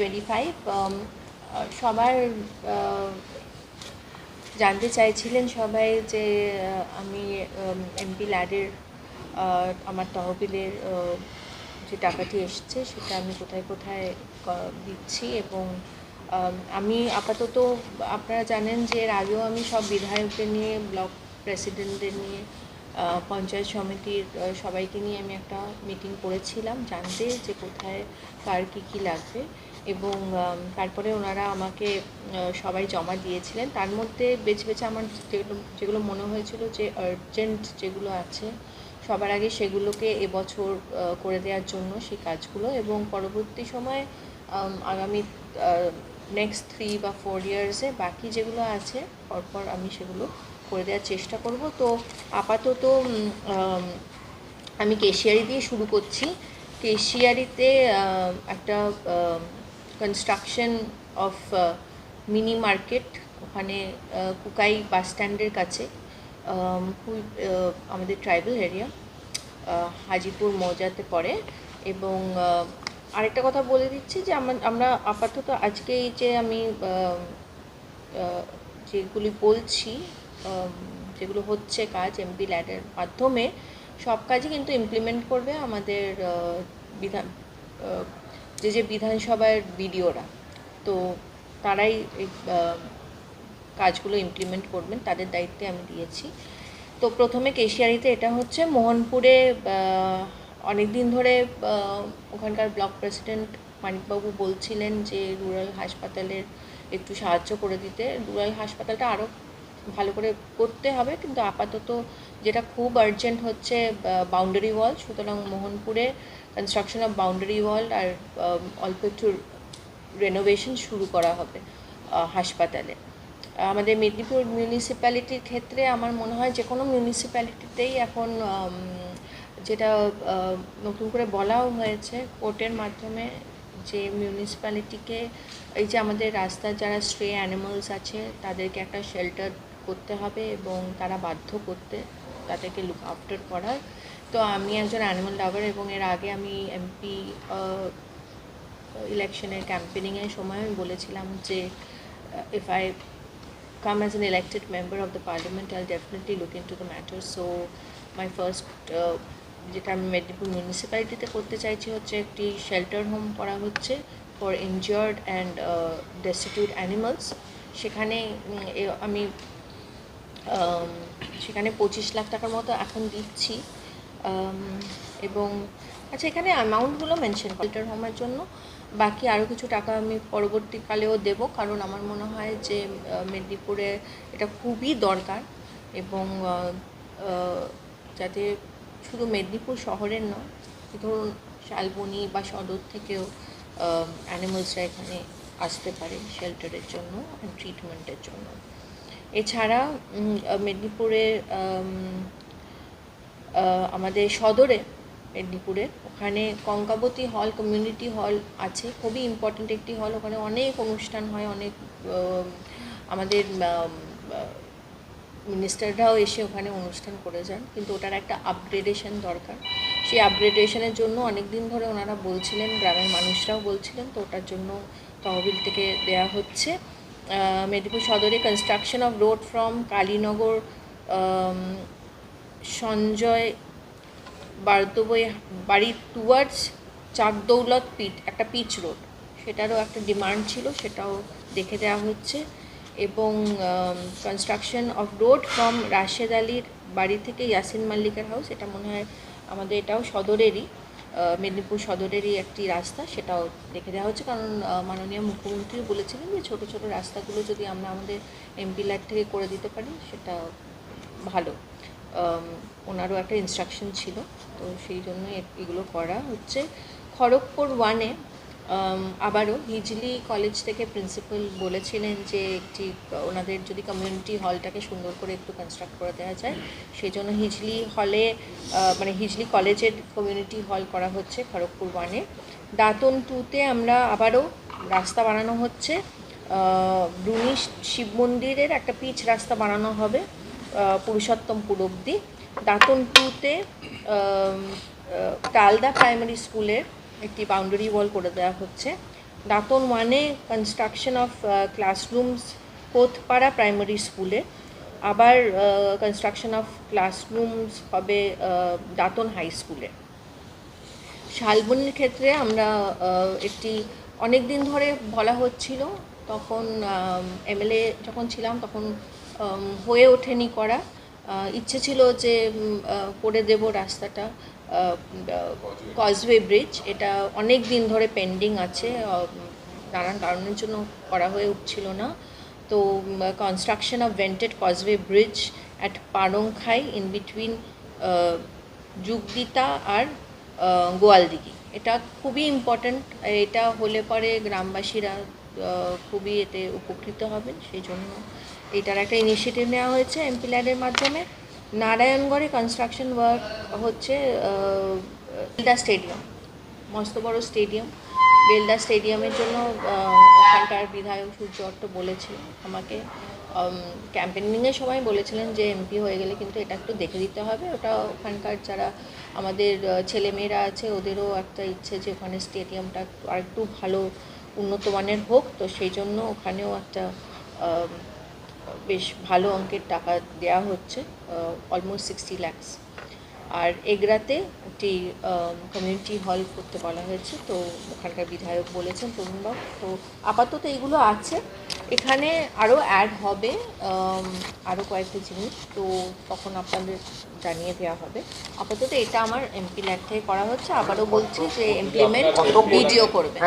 Twenty five সবার জানতে চাইছিলেন সবাই যে আমি এমপি ল্যাডের আমার তহবিলের যে টাকাটি এসছে সেটা আমি কোথায় কোথায় দিচ্ছি এবং আমি আপাতত, আপনারা জানেন যে এর আগেও আমি সব বিধায়কদের নিয়ে, ব্লক প্রেসিডেন্টদের নিয়ে পঞ্চায়েত সমিতির সবাইকে নিয়ে আমি একটা মিটিং করেছিলাম, জানতে যে কোথায়, কার কী কী লাগবে এবং তারপরে ওনারা আমাকে সবাই জমা দিয়েছিলেন। তার মধ্যে বেছে বেছে আমার যেগুলো যেগুলো মনে হয়েছিল যে আর্জেন্ট যেগুলো আছে, সবার আগে সেগুলোকে এবছর করে দেওয়ার জন্য সেই কাজগুলো এবং পরবর্তী সময় আগামী নেক্সট থ্রি বা ফোর ইয়ার্সে বাকি যেগুলো আছে, পরপর আমি সেগুলো করে দেওয়ার চেষ্টা করব। তো আপাতত আমি কেশিয়ারি দিয়ে শুরু করছি। কেশিয়ারিতে একটা কনস্ট্রাকশন অফ মিনি মার্কেট ওখানে কুকাই বাস স্ট্যান্ডের কাছে আম, আমাদের ট্রাইবাল এরিয়া হাজিপুর মৌজাতে পড়ে। এবং আরেকটা কথা বলে দিচ্ছি যে আমরা আপাতত আজকে যে আমি যেগুলি বলছি যেগুলো হচ্ছে কাজ এমপি ল্যাডের মাধ্যমে, সব কাজই কিন্তু ইমপ্লিমেন্ট করবে আমাদের বিধান যে যে বিধানসভার বিডিওরা। তো তারাই এই কাজগুলো ইমপ্লিমেন্ট করবেন, তাদের দায়িত্বে আমি দিয়েছি। তো প্রথমে কেশিয়ারিতে এটা হচ্ছে মোহনপুরে অনেক দিন ধরে ওখানকার ব্লক প্রেসিডেন্ট মানিকবাবু বলছিলেন যে, রুরাল হাসপাতালের একটু সাহায্য করে দিতে। রুরাল হাসপাতালটা আরও ভালো করে করতে হবে, কিন্তু আপাতত যেটা খুব আর্জেন্ট হচ্ছে বাউন্ডারি ওয়াল সুতরাং মোহনপুরে কনস্ট্রাকশন অফ বাউন্ডারি ওয়াল আর অল্প একটু রেনোভেশন শুরু করা হবে হাসপাতালে। আমাদের মেদিনীপুর মিউনিসিপ্যালিটির ক্ষেত্রে আমার মনে হয় যে কোনো মিউনিসিপ্যালিটিতেই এখন যেটা নতুন করে বলাও হয়েছে কোর্টের মাধ্যমে যে মিউনিসিপ্যালিটিকে এই যে আমাদের রাস্তার যারা স্ট্রে অ্যানিমালস আছে তাদেরকে একটা শেল্টার করতে হবে এবং তারা বাধ্য করতে তাদেরকে লুক আফটার করার তো আমি একজন অ্যানিমাল লাভার এবং এর আগে আমি এমপি ইলেকশনের ক্যাম্পেনিংয়ের সময় আমি বলেছিলাম যে if I come as an elected member of the parliament, I'll definitely look into the matter. So, my first uh, যেটা আমি মেদিনীপুর মিউনিসিপ্যালিটিতে করতে চাইছি হচ্ছে একটি শেল্টার হোম করা হচ্ছে for injured and destitute animals সেখানে আমি সেখানে পঁচিশ লাখ টাকার মতো এখন দিচ্ছি। এবং আচ্ছা এখানে অ্যামাউন্টগুলো মেনশন শেল্টার হোমের জন্য। বাকি আরও কিছু টাকা আমি পরবর্তীকালেও দেব, কারণ আমার মনে হয় যে মেদিনীপুরে এটা খুবই দরকার। এবং যাতে শুধু মেদিনীপুর শহরের নয় ধরুন শালবনি বা সদর থেকেও অ্যানিমালসরা এখানে আসতে পারে শেল্টারের জন্য ট্রিটমেন্টের জন্য। এছাড়া উম, আহ, মেদিনীপুরে আমাদের সদরে মেদিনীপুরে ওখানে কঙ্কাবতী হল কমিউনিটি হল আছে খুবই ইম্পর্ট্যান্ট একটি হল ওখানে অনেক অনুষ্ঠান হয় অনেক আমাদের মিনিস্টাররাও এসে ওখানে অনুষ্ঠান করে যান, কিন্তু ওটার একটা আপগ্রেডেশন দরকার। সেই আপগ্রেডেশনের জন্য অনেক দিন ধরে ওনারা বলছিলেন, গ্রামের মানুষরাও বলছিলেন, তো ওটার জন্য তহবিল থেকে দেয়া হচ্ছে। মেদিনীপুর সদরে construction of road from Kalinagar Sanjay, বারদবই বাড়ির টুয়ার্ডস চাকদৌলত পিট, একটা পিচ রোড সেটারও একটা ডিমান্ড ছিল, সেটাও দেখে দেওয়া হচ্ছে। এবং construction of road from Rashed আলীর বাড়ি থেকে ইয়াসিন মাল্লিকের হাউস এটা মনে হয় আমাদের এটাও সদরেরই মেদিনীপুর সদরেরই একটি রাস্তা, সেটাও দেখে দেওয়া হচ্ছে। কারণ মাননীয় মুখ্যমন্ত্রী বলেছিলেন যে ছোটো ছোটো রাস্তাগুলো যদি আমরা আমাদের এমপি ল্যাড থেকে করে দিতে পারি, সেটা ভালো। ওনারও একটা ইনস্ট্রাকশন ছিল, তো সেই জন্য এগুলো করা হচ্ছে। খড়গপুর ওয়ানে আবারও হিজলি কলেজ থেকে প্রিন্সিপাল বলেছিলেন যে একটি, ওনাদের যদি কমিউনিটি হলটাকে সুন্দর করে একটু কনস্ট্রাক্ট করে দেওয়া যায় সেই জন্য হিজলি হলে মানে হিজলি কলেজের কমিউনিটি হল করা হচ্ছে খড়গপুর ওয়ানে। দাঁতন টুতে আমরা আবারও রাস্তা বানানো হচ্ছে। ব্রুনি শিব মন্দিরের একটা পিচ রাস্তা বানানো হবে পুরুষোত্তমপুর অবধি দাঁতন টুতে তালদা প্রাইমারি স্কুলের একটি বাউন্ডারি ওয়াল করে দেওয়া হচ্ছে। দাঁতন ওয়ানে construction of classrooms Kotpara primary স্কুলে আবার কনস্ট্রাকশন অফ ক্লাসরুমস হবে দাঁতন হাই স্কুলে শালবনির ক্ষেত্রে আমরা একটি অনেক দিন ধরে বলা হচ্ছিল, তখন এমএলএ যখন ছিলাম তখন হয়ে ওঠেনি করা। ইচ্ছে ছিল যে করে দেব রাস্তাটা কজওয়ে ব্রিজ এটা অনেক দিন ধরে পেন্ডিং আছে নানান কারণের জন্য করা হয়ে উঠছিল না। তো construction of vented causeway bridge at Parangkhai in between Jugdita আর গোয়ালদিঘি এটা খুবই ইম্পর্ট্যান্ট এটা হলে পরে গ্রামবাসীরা খুবই এতে উপকৃত হবেন, সেই জন্য এটার একটা ইনিশিয়েটিভ নেওয়া হয়েছে এমপি ল্যাডের মাধ্যমে। নারায়ণগড়ে কনস্ট্রাকশন ওয়ার্ক হচ্ছে বেলদা স্টেডিয়াম মস্ত বড় স্টেডিয়াম বেলদা স্টেডিয়ামের জন্য ওখানকার বিধায়ক সূর্য অট্ট বলেছে আমাকে। ক্যাম্পেনিংয়ের সময় বলেছিলেন যে এমপি হয়ে গেলে কিন্তু এটা একটু দেখে দিতে হবে। ওটা ওখানকার যারা আমাদের ছেলেমেয়েরা আছে, ওদেরও একটা ইচ্ছে যে ওখানে স্টেডিয়ামটা আর একটু ভালো উন্নত মানের হোক। তো সেই জন্য ওখানেও একটা বেশ ভালো অঙ্কের টাকা দেওয়া হচ্ছে অলমোস্ট সিক্সটি ল্যাক্স আর এগরাতে একটি কমিউনিটি হল করতে বলা হয়েছে তো ওখানকার বিধায়ক বলেছেন তরুণবাবু। তো আপাতত এগুলো আছে। এখানে আরও অ্যাড হবে আরও কয়েকটা জিনিস তো তখন আপনাদের জানিয়ে দেওয়া হবে। আপাতত এটা আমার এমপি ল্যাব থেকে করা হচ্ছে। আবারও বলছি যে ইমপ্লিমেন্ট ভিডিও করবে